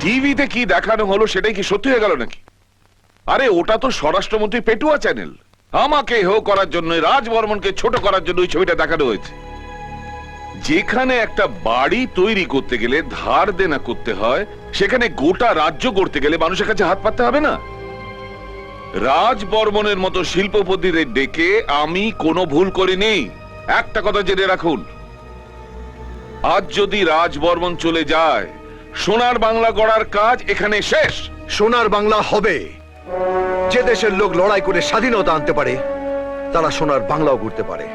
টিভিতে কি দেখানো হলো সেটাই কি সত্যি হয়ে গেল নাকি? আরে, ওটা তো স্বরাষ্ট্রমন্ত্রী পেটুয়া চ্যানেল। আমাকে হেও করার জন্য রাজবর্মনকে ছোট করার জন্য ওই ছবিটা দেখানো হয়েছে। যেখানে একটা বাড়ি তৈরি করতে গেলে ধার দেনা করতে হয়, সেখানে গোটা রাজ্য করতে গেলে মানুষের কাছে হাত পাততে হবে না। রাজ বর্মনের মতো শিল্পপতিদের ডেকে আমি কোনো ভুল করিনি। একটা কথা জেনে রাখুন আজ যদি রাজ বর্মন চলে যায় সোনার বাংলা গড়ার কাজ এখানে শেষ। সোনার বাংলা হবে। যে দেশের লোক লড়াই করে স্বাধীনতা আনতে পারে তারা সোনার বাংলাও করতে পারে।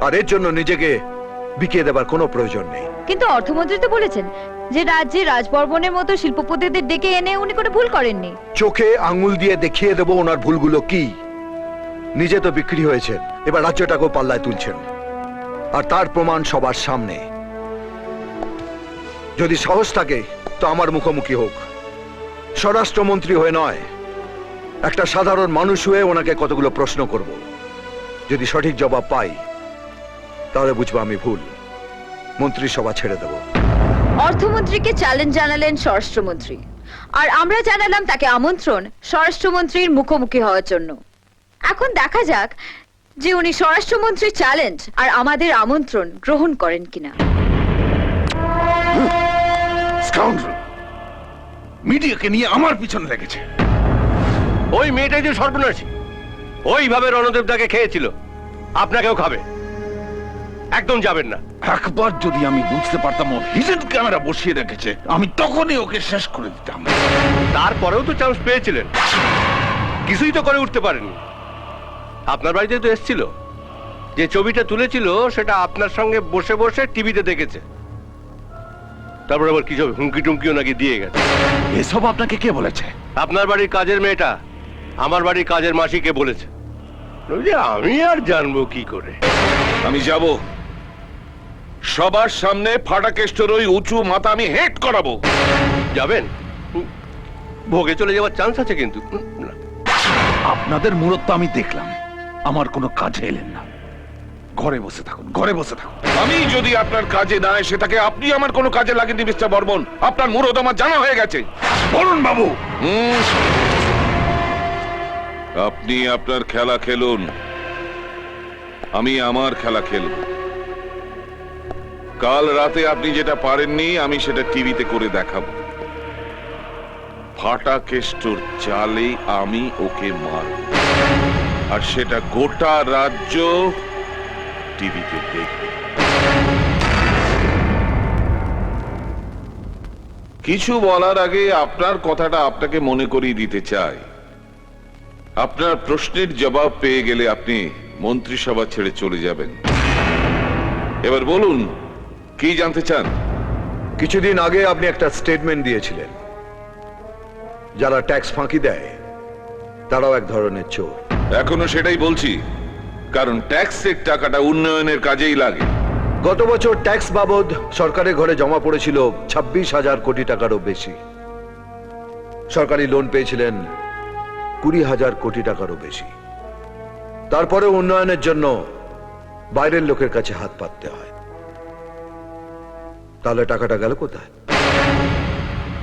আর এর জন্য নিজেকে বিকিয়ে দেবার কোনো প্রয়োজন নেই। কিন্তু অর্থমন্ত্রী তো বলেছেন যে রাজ্যে রাজবর্মনের মতো শিল্পপতিদের ডেকে এনে উনি কোনো ভুল করেননি। চোখে আঙুল দিয়ে দেখিয়ে দেবো ওনার ভুলগুলো কি। নিজে তো বিক্রি হয়েছেন এবার রাজ্যটাকেও পাল্লায় তুলছেন। আর তার প্রমাণ সবার সামনে। যদি সাহস থাকে, তো আমার মুখোমুখি হোক। স্বরাষ্ট্রমন্ত্রী হয়ে নয়, একটা সাধারণ মানুষ হয়ে ওনাকে কতগুলো প্রশ্ন করব। যদি সঠিক জবাব পাই, তাহলে বুঝব আমি ভুল। মন্ত্রিসভা ছেড়ে দেবো। অর্থমন্ত্রীকে চ্যালেঞ্জ জানালেন স্বরাষ্ট্রমন্ত্রী। আর আমরা জানালাম তাকে আমন্ত্রণ স্বরাষ্ট্রমন্ত্রীর মুখোমুখি হওয়ার জন্য। এখন দেখা যাক যে উনি স্বরাষ্ট্রমন্ত্রীর চ্যালেঞ্জ আর আমাদের আমন্ত্রণ গ্রহণ করেন কিনা। স্কাউন্ডার মিডিয়াকে নিয়ে আমার পিছনে লেগেছে। ওই মেয়েটাই যে সর্বনাশী ওইভাবে রণদেব তাকে খেয়েছিল আপনাকেও খাবে। একদম যাবেন না। একবার যদি আমি বুঝতে পারতাম ও হিডেন ক্যামেরা বসিয়ে রেখেছে আমি তখনই ওকে শেষ করে দিতাম। তারপরেও তো চান্স পেয়েছিলেন। কিছুই তো করে উঠতে পারেননি। আপনার বাড়িতে তো এসেছিল। যে ছবিটা তুলেছিল সেটা আপনার সঙ্গে বসে বসে টিভিতে দেখেছে। তারপর আবার কিছু হুমকি টুমকিও নাকি দিয়ে গেছে? এসব আপনাকে কে বলেছে? আপনার বাড়ির কাজের মেয়েটা আমার বাড়ির কাজের মাসিকে বলেছে। আমি আর জানব কি করে? আমি যাব। সবার সামনে ফাটাকেষ্টর ওই উঁচু মাথা আমি হেট করাবো। যাবেন? ভোগে চলে যাওয়ার চান্স আছে কিন্তু। আপনাদের মূলত আমি দেখলাম। আমার কোনো কাজে এলেন না। ঘরে বসে থাকুন ঘরে বসে থাকুন। আমি যদি আপনার কাজে না এসে থাকে আপনি আমার কোনো কাজে লাগেনি মিস্টার বর্মন। আপনার মুরদ আমার জানা হয়ে গেছে। বলুন বাবু। আপনি আপনার খেলা খেলুন। আমি আমার খেলা খেলব। কাল রাতে আপনি যেটা পারেননি আমি সেটা টিভিতে করে দেখাবো। ফাটা কেষ্টর চালে আমি ওকে মারব। আর সেটা গোটা রাজ্য টিভিতে দেখবে। কিছু বলার আগে আপনার কথাটা আপনাকে মনে করিয়ে দিতে চাই। আপনার প্রশ্নের জবাব পেয়ে গেলে আপনি মন্ত্রিসভা ছেড়ে চলে যাবেন। এবার বলুন কি জানতে চান? কিছুদিন আগে আপনি একটা স্টেটমেন্ট দিয়েছিলেন। যারা ট্যাক্স ফাঁকি দেয় তারাও এক ধরনের চোর। এখনও সেটাই বলছি। কারণ ট্যাক্সের টাকাটা উন্নয়নের কাজেই লাগে। গত বছর ট্যাক্স বাবদ সরকারের ঘরে জমা পড়েছিল ছাব্বিশ হাজার কোটি টাকারও বেশি। সরকারি লোন পেয়েছিলেন কুড়ি হাজার কোটি টাকারও বেশি। তারপরে উন্নয়নের জন্য বাইরের লোকের কাছে হাত পাততে হয়। তাহলে টাকাটা গেল কোথায়?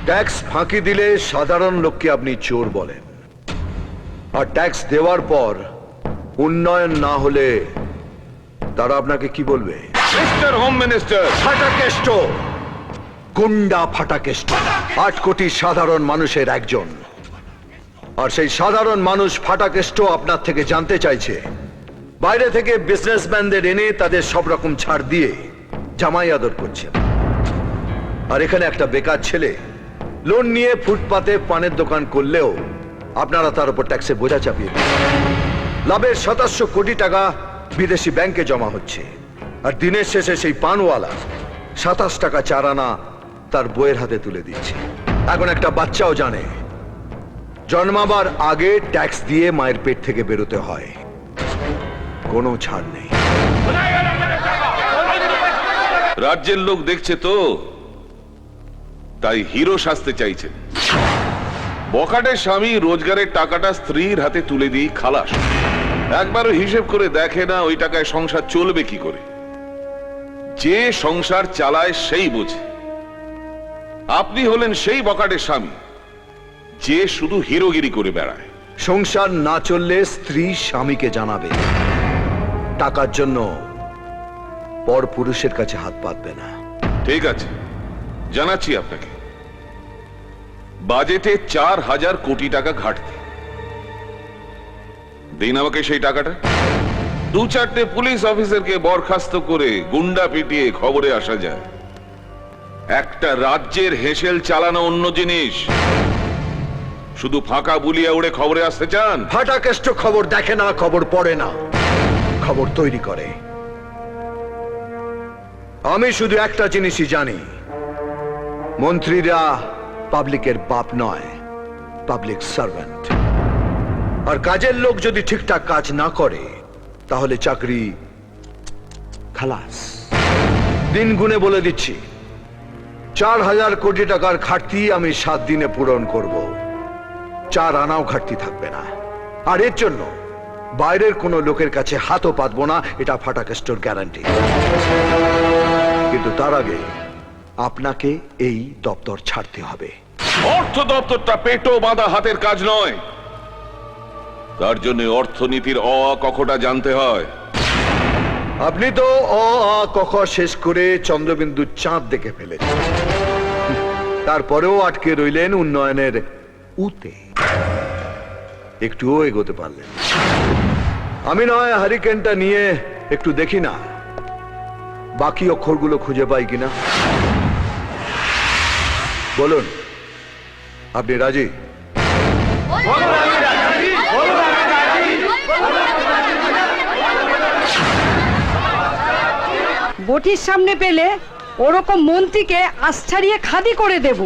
ট্যাক্স ফাঁকি দিলে সাধারণ লোককে আপনি চোর বলেন। আর ট্যাক্স দেওয়ার পর উন্নয়ন না হলে তারা আপনাকে কি বলবে? মিস্টার হোম মিনিস্টার ফাটাকেষ্ট গুন্ডা ফাটাকেষ্ট আট কোটি সাধারণ মানুষের একজন। আর সেই সাধারণ মানুষ ফাটাকেষ্ট আপনার থেকে জানতে চাইছে। বাইরে থেকে বিজনেসম্যানদের এনে তাদের সব রকম ছাড় দিয়ে জামাই আদর করছেন আর এখানে একটা বেকার ছেলে লোন নিয়ে ফুটপাতে পানের দোকান করলেও আপনারা তার উপর ট্যাক্সে বোঝা চাপিয়ে দেন। লাভের শতাংশ কোটি টাকা বিদেশি ব্যাংকে জমা হচ্ছে। আর দিনের শেষে সেই পানওয়ালা সাতাশ টাকা চার আনা তার বইয়ের হাতে তুলে দিচ্ছে। এখন একটা বাচ্চাও জানে, জন্মাবার আগে ট্যাক্স দিয়ে মায়ের পেট থেকে বেরোতে হয়। কোনো ছাড় নেই। রাজ্যের লোক দেখছে তো, তাই হিরো সাজতে চাইছেন। বকাটের স্বামী রোজগারের টাকাটা স্ত্রীর হাতে তুলে দিয়ে খালাস। একবারও হিসেব করে দেখে না ওই টাকায় সংসার চলবে কি করে। যে সংসার চালায় সেই বোঝে। আপনি হলেন সেই বকাটের স্বামী যে শুধু হিরোগিরি করে বেড়ায়। সংসার না চললে স্ত্রী স্বামীকে জানাবে। টাকার জন্য পর পুরুষের কাছে হাত পাতবে না। ঠিক আছে জানাচ্ছি আপনাকে। বাজেটে চার হাজার কোটি টাকা ঘাটতি। দিন আমাকে সেই টাকাটা? দু চারটে পুলিশ অফিসারকে বরখাস্ত করে গুন্ডা পিটিয়ে খবরে আসা যায়। একটা রাজ্যের হেসেল চালানো অন্য জিনিস। শুধু ফাঁকা বুলিয়া উড়ে খবরে আসতে চান? ফাটাকেষ্ট খবর দেখে না, খবর পড়ে না। খবর তৈরি করে। আমি শুধু একটা জিনিসই জানি। মন্ত্রীরা পাবলিকের বাপ নয় পাবলিক সার্ভেন্ট আর কাজের লোক যদি ঠিকঠাক কাজ না করে, তাহলে চাকরি খালাস। দিন গুনে বলে দিচ্ছি, চার হাজার কোটি টাকার ঘাটতি আমি সাত দিনে পূরণ করব। চার আনাও ঘাটতি থাকবে না। আর এর জন্য বাইরের কোনো লোকের কাছে হাতও পাতবো না, এটা ফাটাকেস্টোর গ্যারান্টি কিন্তু তার আগে আপনাকে এই দপ্তর ছাড়তে হবে। অর্থ দপ্তরটা পেটো বাঁধা হাতের কাজ নয়। তার জন্য অর্থনীতির অ আ কখটা জানতে হয়। আপনি তো অ আ ক খ শেষ করে চন্দ্রবিন্দু চাঁদ দেখে ফেলেছেন। তারপরেও আটকে রইলেন উন্নয়নের উতে। একটুও এগোতে পারলেন আমি নয় হারিকেনটা নিয়ে একটু দেখি না। বাকি অক্ষরগুলো খুঁজে পাই কিনা? বলুন আপনি রাজি? বটির সামনে পেলে ওরকম মন্ত্রীকে আশ্চারিয়ে খাদি করে দেব।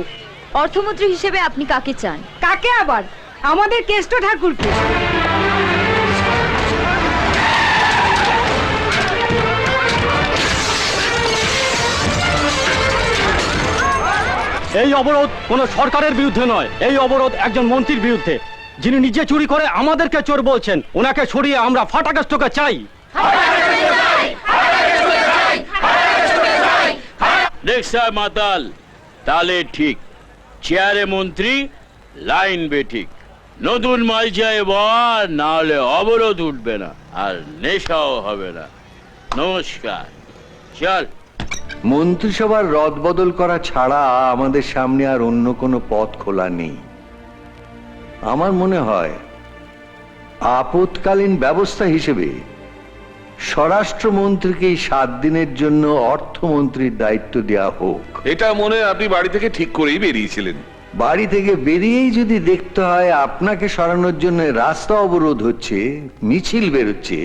অর্থমন্ত্রী হিসেবে আপনি কাকে চান? কাকে আবার? আমাদের কেষ্ট ঠাকুরকে। এই অবরোধ কোনো সরকারের বিরুদ্ধে নয়। এই অবরোধ একজন মন্ত্রীর বিরুদ্ধে। যিনি নিজে চুরি করে আমাদেরকে চোর বলছেন, ওনাকে সরিয়ে আমরা ফাটাকাস্টকে চাই। দেখছা মাতাল, তালে ঠিক। চেয়ারে মন্ত্রী, লাইন বে ঠিক। নতুন মাল চাই বল না হলে অবরোধ উঠবে না, আর নেশাও হবে না। নমস্কার। চল। মন্ত্রিসভার রদবদল করা ছাড়া আমাদের সামনে আর অন্য কোনো পথ খোলা নেই। আমার মনে হয় আপৎকালীন ব্যবস্থা হিসেবে স্বরাষ্ট্রমন্ত্রীকে এই সাত দিনের জন্য অর্থমন্ত্রীর দায়িত্ব দেওয়া হোক। এটা মনে হয় আপনি বাড়ি থেকে ঠিক করেই বেরিয়েছিলেন। বাড়ি থেকে বেরিয়েই যদি দেখতে হয় আপনাকে সরানোর জন্য রাস্তা অবরোধ হচ্ছে মিছিল বেরোচ্ছে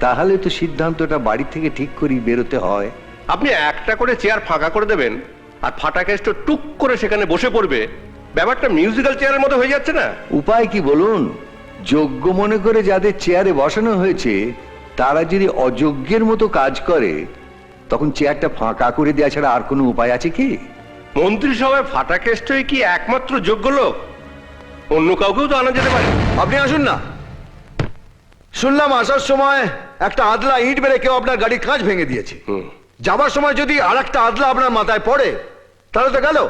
তাহলে তো সিদ্ধান্তটা বাড়ি থেকে ঠিক করেই বেরোতে হয়। আপনি একটা করে চেয়ার ফাঁকা করে দেবেন আর ফাটাকেষ্ট টুক করে সেখানে বসে পড়বে। ব্যাপারটা মিউজিক্যাল চেয়ারের মতো হয়ে যাচ্ছে না? উপায় কি বলুন? যোগ্য মনে করে যাদের চেয়ারে বসানো হয়েছে তারা যদি অযোগ্যের মতো কাজ করে তখন চেয়ারটা ফাঁকা করে দেওয়া ছাড়া আর কোনো উপায় আছে কি? মন্ত্রিসভায় ফাটাকেষ্টই কি একমাত্র যোগ্য লোক? অন্য কাউকেও তো আনা যেতে পারে। আপনি আসুন না। শুনলাম আসার সময় একটা আদলা ইট বেড়ে কেউ আপনার গাড়ির কাঁচ ভেঙে দিয়েছে। যাবার সময় যদি আর একটা আদলা আপনার মাথায় পড়ে তাহলে তো গেল।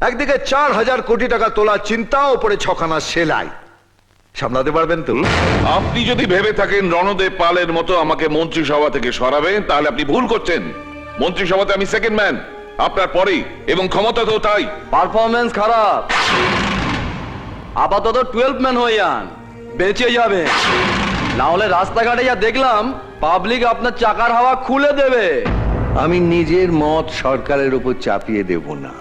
একদিকে চার হাজার কোটি টাকা তোলার চিন্তা ওপরে ছখানা সেলাই। সামলাতে পারবেন তো? আপনি যদি ভেবে থাকেন রণদেব পালের মতো আমাকে মন্ত্রিসভা থেকে সরাবেন তাহলে আপনি ভুল করছেন। মন্ত্রিসভাতে আমি সেকেন্ড ম্যান আপনার পরেই এবং ক্ষমতা তো তাই। পারফরমেন্স খারাপ। আপাতত টুয়েলভ ম্যান হয়ে যান। বেঁচে যাবে না হলে রাস্তাঘাটে যা দেখলাম পাবলিক আপনার চাকার হাওয়া খুলে দেবে। আমি নিজের মত সরকারের উপর চাপিয়ে দেব না।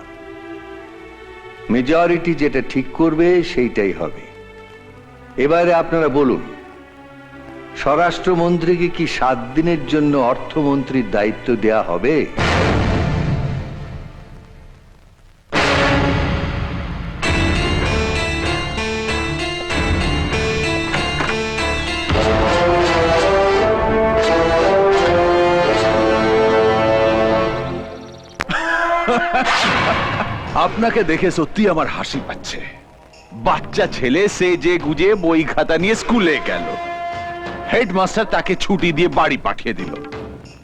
মেজরিটি যেটা ঠিক করবে, সেইটাই হবে। এবারে আপনারা বলুন, স্বরাষ্ট্রমন্ত্রীকে কি সাত দিনের জন্য অর্থমন্ত্রীর দায়িত্ব দেয়া হবে? আপনাকে দেখে সত্যি আমার হাসি পাচ্ছে। বাচ্চা ছেলে সে যে গুজে বই খাতা নিয়ে স্কুলে গেল। হেডমাস্টার তাকে ছুটি দিয়ে বাড়ি পাঠিয়ে দিল।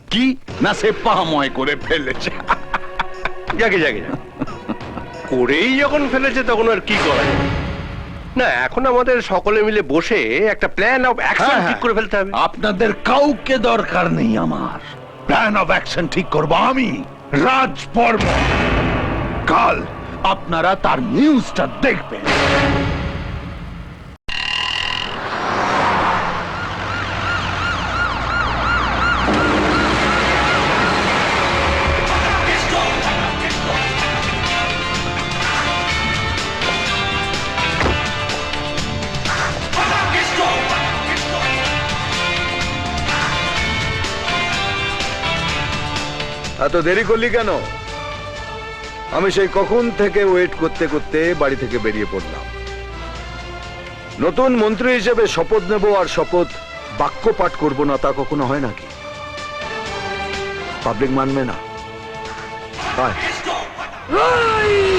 কি? না সে পাময় করে ফেলেছে। যাকে যাকে। করেই যখন ফেলেছে তখন আর কি করা? না এখন আমাদের সকলে মিলে বসে একটা প্ল্যান অফ অ্যাকশন হ্যাঁ, ঠিক করে ফেলতে হবে। আপনাদের কাউকে দরকার নেই আমার। প্ল্যান অফ অ্যাকশন ঠিক করব আমি। রাজ বর্মন কাল আপনারা তার নিউজটা দেখবেন। দেরি করলি কেন? আমি সেই কখন থেকে ওয়েট করতে করতে বাড়ি থেকে বেরিয়ে পড়লাম। নতুন মন্ত্রী হিসেবে শপথ নেব আর শপথ বাক্য পাঠ করব না তা কখনো হয় নাকি? পাবলিক মানবে না। আয়।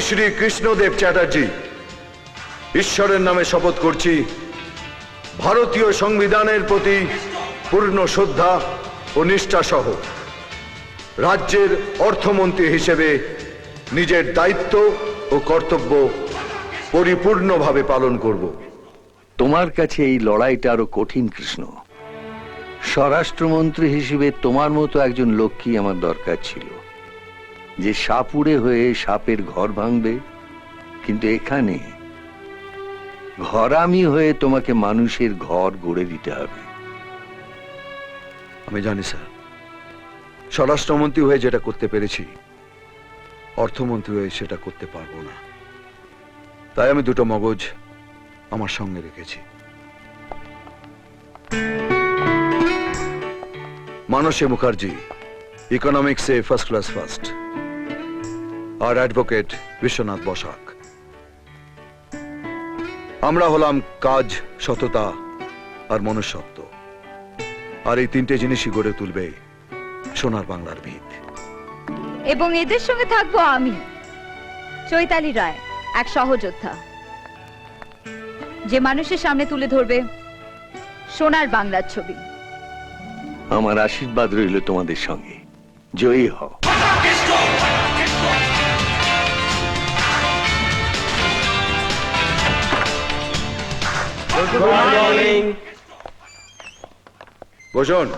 শ্রী কৃষ্ণদেব চ্যাটার্জি। ঈশ্বরের নামে শপথ করছি, ভারতীয় সংবিধানের প্রতি পূর্ণ শ্রদ্ধা ও নিষ্ঠা সহ রাজ্যের অর্থমন্ত্রী হিসেবে নিজের দায়িত্ব ও কর্তব্য পরিপূর্ণভাবে পালন করব। তোমার কাছে এই লড়াইটা আরও কঠিন, কৃষ্ণ। স্বরাষ্ট্রমন্ত্রী হিসেবে তোমার মতো একজন লোককেই আমার দরকার ছিল। যে সাপুড়ে হয়ে সাপের ঘর ভাঙবে, কিন্তু এখানে ঘরামি হয়ে তোমাকে মানুষের ঘর গড়ে দিতে হবে। আমি জানি, স্যার। স্বরাষ্ট্রমন্ত্রী হয়ে যেটা করতে পেরেছি, অর্থমন্ত্রী হয়ে সেটা করতে পারব না। তাই আমি দুটো মগজ আমার সঙ্গে রেখেছি। মানসে মুখার্জি ইকোনমিক্সে ফার্স্ট ক্লাস ফার্স্ট আর অ্যাডভোকেট বিশ্বনাথ বসাক। আমরা হলাম কাজ সততা আর মনুষ্যত্ব। আর এই তিনটে জিনিসই গড়ে তুলবে সোনার বাংলার ভিত। এবং এদের সঙ্গে থাকব আমি চৈতালি রায় এক সহযোদ্ধা। যে মানুষের সামনে তুলে ধরবে সোনার বাংলার ছবি। আমার আশীর্বাদ রইল তোমাদের সঙ্গে। জয়ী হও। বসুন।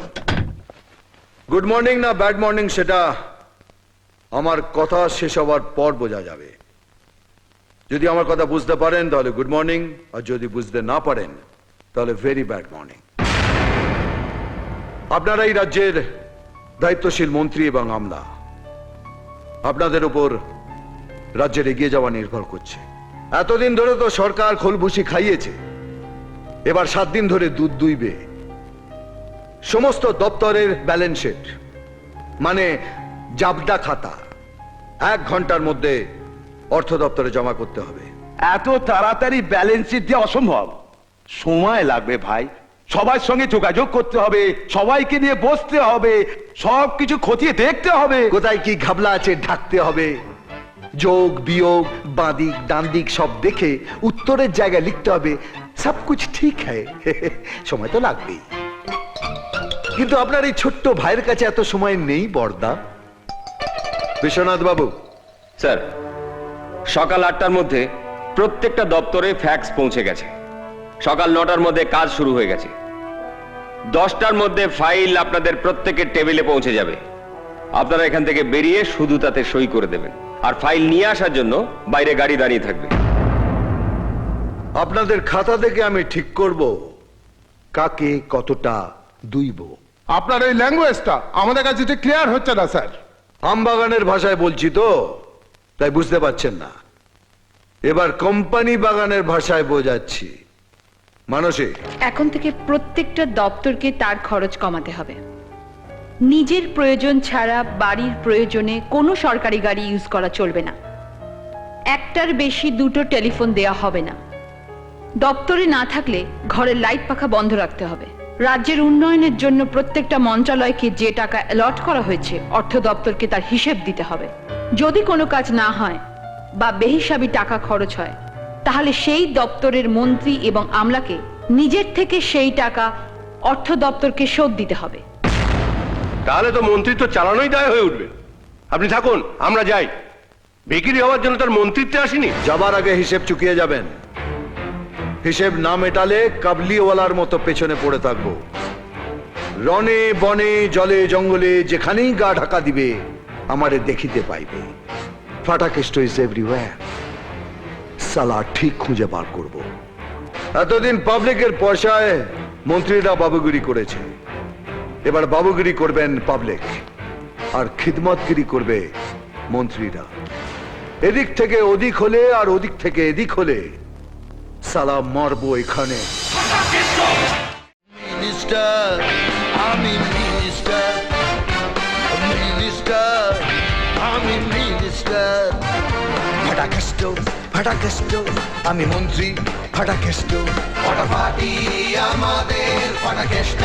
গুড মর্নিং না ব্যাড মর্নিং সেটা আমার কথা শেষ হওয়ার পর বোঝা যাবে। যদি আমার কথা বুঝতে পারেন তাহলে গুড মর্নিং আর যদি বুঝতে না পারেন তাহলে ভেরি ব্যাড মর্নিং আপনারা এই রাজ্যের দায়িত্বশীল মন্ত্রী এবং আমলা, আপনাদের উপর রাজ্যের এগিয়ে যাওয়া নির্ভর করছে। এতদিন ধরে তো সরকার খোলভুসি খাইয়েছে। এবার সাত দিন ধরে দুধ দুইবে। সমস্ত দপ্তরের ব্যালেন্স শিট মানে জাবডা খাতা এক ঘণ্টার মধ্যে অর্থ দপ্তরে জমা করতে হবে। এত তাড়াতাড়ি ব্যালেন্স শিট দেওয়া অসম্ভব। সময় লাগবে ভাই। সবার সঙ্গে যোগাযোগ করতে হবে সবাইকে নিয়ে বসতে হবে সব কিছু খতিয়ে দেখতে হবে। কোথায় কি ঘাবলা আছে ঢাকতে হবে। যোগ বিয়োগ বাঁদিক ডান্দিক সব দেখে উত্তরের জায়গায় লিখতে হবে সব কুছ ঠিক হ্যায়। সময় তো লাগবেই। কিন্তু আপনার এই ছোট্ট ভাইয়ের কাছে এত সময় নেই বর্দা বিশ্বনাথ বাবু স্যার, সকাল আটটার মধ্যে প্রত্যেকটা দপ্তরে ফ্যাক্স পৌঁছে গেছে। সকাল নটার মধ্যে কাজ শুরু হয়ে গেছে। দশটার মধ্যে ফাইল আপনাদের প্রত্যেকের টেবিলে পৌঁছে যাবে। আপনারা এখান থেকে বেরিয়ে শুধু তাতে সই করে দেবেন। আর ফাইল নিয়ে আসার জন্য বাইরে গাড়ি দাঁড়িয়ে থাকবে। আপনাদের খাতা থেকে আমি ঠিক করব কাকে কতটা দুইব। আপনার এই ল্যাঙ্গুয়েজটা আমাদের কাছে ঠিক ক্লিয়ার হচ্ছে না স্যার। আমবাগানের ভাষায় বলছি তো তাই বুঝতে পারছেন না। এবার কোম্পানি বাগানের ভাষায় বোঝাচ্ছি। মানসে। এখন থেকে প্রত্যেকটা দপ্তরকে তার খরচ কমাতে হবে। নিজের প্রয়োজন ছাড়া বাড়ির প্রয়োজনে কোনো সরকারি গাড়ি ইউজ করা চলবে না। একটার বেশি দুটো টেলিফোন দেয়া হবে না। দপ্তরে না থাকলে ঘরের লাইট পাখা বন্ধ রাখতে হবে। রাজ্যের উন্নয়নের জন্য প্রত্যেকটা মন্ত্রণালয়কে যে টাকা অ্যালট করা হয়েছে অর্থ দপ্তরকে তার হিসেব দিতে হবে। যদি কোনো কাজ না হয় বা বেহিসাবি টাকা খরচ হয় তাহলে সেই দপ্তরের মন্ত্রী এবং আমলাকে নিজের থেকে সেই টাকা অর্থ দপ্তরকে শোধ দিতে হবে। তাহলে তো মন্ত্রিত্ব চালানোই দায় হয়ে উঠবে। আপনি থাকুন আমরা যাই। বিক্রি হওয়ার জন্য তার মন্ত্রিত্বে আসিনি। যাবার আগে হিসেব চুকিয়ে যাবেন। হিসেব না মেটালে কাবলিওয়ালার মতো পেছনে পড়ে থাকব। রনে বনে, জলে, জঙ্গলে যেখানেই গা ঢাকা দিবে, আমারে দেখিতে পাইবে। ফাটাকেষ্ট ইজ এভরিওয়্যার সালা ঠিক খুঁজে বার করব। এতদিন পাবলিকের পয়সায় মন্ত্রীরা বাবুগিরি করেছে। এবার বাবুগিরি করবেন পাবলিক, আর খিদমতগিরি করবে মন্ত্রীরা। এদিক থেকে ওদিক হলে, আর ওদিক থেকে এদিক হলে সালাম মারবো এখানে। আমি মিনিস্টার মিনিস্টার আমি মিনিস্টার ফাটাকেষ্ট আমি মন্ত্রী ফাটাকেষ্ট ফাটাফাটি আমাদের ফাটাকেষ্ট